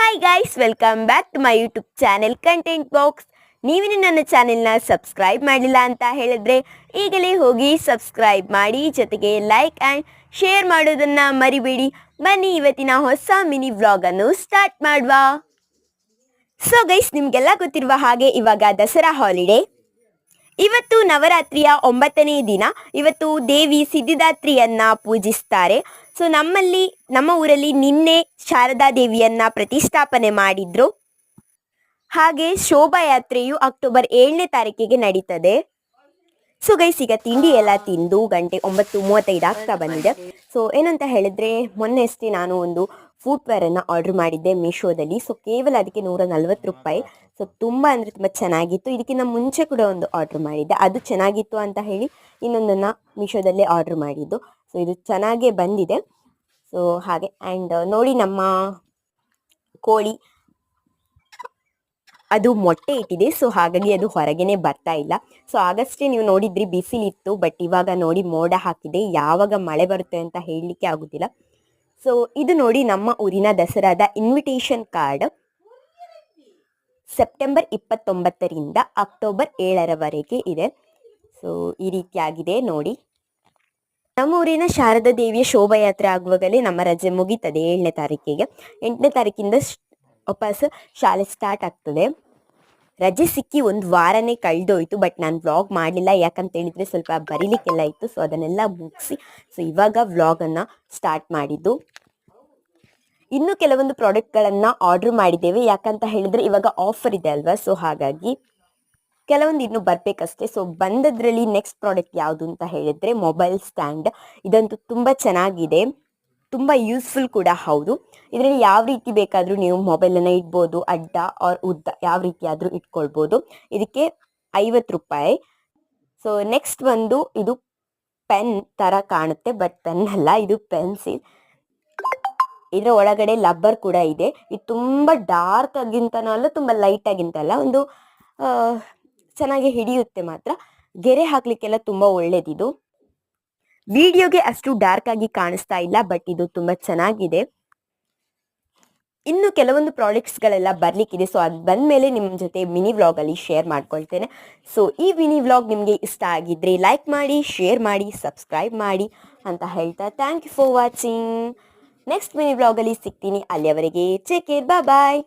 Hi guys welcome back to my YouTube channel content box ನೀವಿನ ನನ್ನ ಚಾನೆಲ್ನ subscribe ಮಾಡಿಲ್ಲ ಅಂತ ಹೇಳಿದ್ರೆ ಈಗಲೇ ಹೋಗಿ ಸಬ್ಸ್ಕ್ರೈಬ್ ಮಾಡಿ, ಜೊತೆಗೆ ಲೈಕ್ ಆ್ಯಂಡ್ ಶೇರ್ ಮಾಡೋದನ್ನ ಮರಿಬೇಡಿ. ಬನ್ನಿ ಇವತ್ತಿನ ಹೊಸ ಮಿನಿ ವ್ಲಾಗನ್ನು ಸ್ಟಾರ್ಟ್ ಮಾಡುವ. ಸೊ ಗೈಸ್ ನಿಮಗೆಲ್ಲ ಗೊತ್ತಿರುವ ಹಾಗೆ ಇವಾಗ ದಸರಾ ಹಾಲಿಡೇ ಇವತ್ತು ನವರಾತ್ರಿಯ ಒಂಬತ್ತನೇ ದಿನ. ಇವತ್ತು ದೇವಿ ಸಿದ್ಧಿದಾತ್ರಿಯನ್ನ ಪೂಜಿಸ್ತಾರೆ. ಸೊ ನಮ್ಮಲ್ಲಿ, ನಮ್ಮ ಊರಲ್ಲಿ ನಿನ್ನೆ ಶಾರದಾ ದೇವಿಯನ್ನ ಪ್ರತಿಷ್ಠಾಪನೆ ಮಾಡಿದ್ರು. ಹಾಗೆ ಶೋಭಾಯಾತ್ರೆಯು ಅಕ್ಟೋಬರ್ ಏಳನೇ ತಾರೀಕಿಗೆ ನಡೀತದೆ. ಸೊ ಗೈಸ್ ಈಗ ತಿಂಡಿ ಎಲ್ಲ ತಿಂದು ಗಂಟೆ ಒಂಬತ್ತು ಮೂವತ್ತೈದು ಆಗ್ತಾ ಬಂದಿದೆ. ಸೊ ಏನಂತ ಹೇಳಿದ್ರೆ, ಮೊನ್ನೆ ಅಷ್ಟೇ ನಾನು ಒಂದು ಫುಟ್ವೇರ್ ಆರ್ಡ್ರ್ ಆರ್ಡರ್ ಮಾಡಿದ್ದೆ ಮೀಶೋದಲ್ಲಿ ಸೊ ಕೇವಲ ಅದಕ್ಕೆ ನೂರ ನಲ್ವತ್ತು ರೂಪಾಯಿ ಸೊ ತುಂಬ ಅಂದರೆ ತುಂಬ ಚೆನ್ನಾಗಿತ್ತು. ಇದಕ್ಕಿಂತ ಮುಂಚೆ ಕೂಡ ಒಂದು ಆರ್ಡರ್ ಮಾಡಿದ್ದೆ. ಅದು ಚೆನ್ನಾಗಿತ್ತು ಅಂತ ಹೇಳಿ ಇನ್ನೊಂದನ್ನು ಮೀಶೋದಲ್ಲೇ ಆರ್ಡರ್ ಮಾಡಿದ್ದು. ಸೊ ಇದು ಚೆನ್ನಾಗೇ ಬಂದಿದೆ. ಸೊ ಹಾಗೆ. ಆ್ಯಂಡ್ ನೋಡಿ ನಮ್ಮ ಕೋಳಿ. ಅದು ಮೊಟ್ಟೆ ಇಟ್ಟಿದೆ. ಸೊ ಹಾಗಾಗಿ ಅದು ಹೊರಗೇನೆ ಬರ್ತಾ ಇಲ್ಲ. ಸೊ ಆಗಷ್ಟೇ ನೀವು ನೋಡಿದ್ರಿ ಬಿಸಿಲಿತ್ತು. ಬಟ್ ಇವಾಗ ನೋಡಿ ಮೋಡ ಹಾಕಿದೆ. ಯಾವಾಗ ಮಳೆ ಬರುತ್ತೆ ಅಂತ ಹೇಳಲಿಕ್ಕೆ ಆಗುದಿಲ್ಲ. ಸೊ ಇದು ನೋಡಿ ನಮ್ಮ ಊರಿನ ದಸರಾದ ಇನ್ವಿಟೇಷನ್ ಕಾರ್ಡ್ ಸೆಪ್ಟೆಂಬರ್ ಇಪ್ಪತ್ತೊಂಬತ್ತರಿಂದ ಅಕ್ಟೋಬರ್ ಏಳರವರೆಗೆ ಇದೆ. ಸೊ ಈ ರೀತಿಯಾಗಿದೆ ನೋಡಿ. ನಮ್ಮ ಊರಿನ ಶಾರದಾ ದೇವಿಯ ಶೋಭಾಯಾತ್ರೆ ಆಗುವಾಗಲೇ ನಮ್ಮ ರಜೆ ಮುಗೀತದೆ ಏಳನೇ ತಾರೀಕಿಗೆ. ಎಂಟನೇ ತಾರೀಕಿಂದ ವಾಪಸ್ ಶಾಲೆ ಸ್ಟಾರ್ಟ್ ಆಗ್ತದೆ. ರಜೆ ಸಿಕ್ಕಿ ಒಂದು ವಾರನೇ ಕಳೆದೋಯ್ತು ಬಟ್ ನಾನು ವ್ಲಾಗ್ ಮಾಡಲಿಲ್ಲ. ಯಾಕಂತ ಹೇಳಿದ್ರೆ ಸ್ವಲ್ಪ ಬರೀಲಿಕ್ಕೆಲ್ಲ ಇತ್ತು ಸೊ ಅದನ್ನೆಲ್ಲ ಮುಗಿಸಿ ಸೊ ಇವಾಗ ವ್ಲಾಗನ್ನು ಸ್ಟಾರ್ಟ್ ಮಾಡಿದ್ದು. ಇನ್ನು ಕೆಲವೊಂದು ಪ್ರಾಡಕ್ಟ್ಗಳನ್ನು ಆರ್ಡರ್ ಮಾಡಿದ್ದೇವೆ. ಯಾಕಂತ ಹೇಳಿದ್ರೆ ಇವಾಗ ಆಫರ್ ಇದೆ ಅಲ್ವಾ ಸೊ ಹಾಗಾಗಿ ಕೆಲವೊಂದು ಇನ್ನು ಬರಬೇಕಷ್ಟೇ. ಸೊ ಬಂದದ್ರಲ್ಲಿ ನೆಕ್ಸ್ಟ್ ಪ್ರಾಡಕ್ಟ್ ಯಾವುದು ಅಂತ ಹೇಳಿದ್ರೆ ಮೊಬೈಲ್ ಸ್ಟ್ಯಾಂಡ್ ಇದಂತೂ ತುಂಬ ಚೆನ್ನಾಗಿದೆ. ತುಂಬಾ ಯೂಸ್ಫುಲ್ ಕೂಡ ಹೌದು. ಇದರಲ್ಲಿ ಯಾವ ರೀತಿ ಬೇಕಾದರೂ ನೀವು ಮೊಬೈಲನ್ನು ಇಡ್ಬೋದು, ಅಡ್ಡ ಆರ್ ಉದ್ದ ಯಾವ ರೀತಿ ಆದರೂ ಇಟ್ಕೊಳ್ಬೋದು. ಇದಕ್ಕೆ ಐವತ್ತು ರೂಪಾಯಿ. ಸೊ ನೆಕ್ಸ್ಟ್ ಬಂದು ಇದು ಪೆನ್ ಥರ ಕಾಣುತ್ತೆ ಬಟ್ ಪೆನ್ ಅಲ್ಲ, ಇದು ಪೆನ್ಸಿಲ್ ಇದರ ಒಳಗಡೆ ಲಬ್ಬರ್ ಕೂಡ ಇದೆ. ಇದು ತುಂಬ ಡಾರ್ಕ್ ಆಗಿಂತನೂ ಅಲ್ಲ, ತುಂಬ ಲೈಟ್ ಆಗಿಂತ ಅಲ್ಲ, ಒಂದು ಚೆನ್ನಾಗಿ ಹಿಡಿಯುತ್ತೆ ಮಾತ್ರ. ಗೆರೆ ಹಾಕ್ಲಿಕ್ಕೆಲ್ಲ ತುಂಬ ಒಳ್ಳೇದಿದು. ವಿಡಿಯೋಗೆ ಅಷ್ಟು ಡಾರ್ಕ್ ಆಗಿ ಕಾಣಿಸ್ತಾ ಇಲ್ಲ ಬಟ್ ಇದು ತುಂಬಾ ಚೆನ್ನಾಗಿದೆ. ಇನ್ನು ಕೆಲವೊಂದು ಪ್ರಾಡಕ್ಟ್ಸ್ಗಳೆಲ್ಲ ಬರ್ಲಿಕ್ಕಿದೆ ಸೊ ಅದು ಬಂದ್ಮೇಲೆ ನಿಮ್ಮ ಜೊತೆ ಮಿನಿ ವ್ಲಾಗ್ ಅಲ್ಲಿ ಶೇರ್ ಮಾಡ್ಕೊಳ್ತೇನೆ. ಸೊ ಈ ಮಿನಿ ವ್ಲಾಗ್ ನಿಮಗೆ ಇಷ್ಟ ಆಗಿದ್ರೆ ಲೈಕ್ ಮಾಡಿ ಶೇರ್ ಮಾಡಿ ಸಬ್ಸ್ಕ್ರೈಬ್ ಮಾಡಿ ಅಂತ ಹೇಳ್ತಾ thank you for watching next mini ವ್ಲಾಗಲ್ಲಿ ಸಿಗ್ತೀನಿ. ಅಲ್ಲಿಯವರೆಗೆ ಟೇಕ್ ಕೇರ್ ಬಾಯ್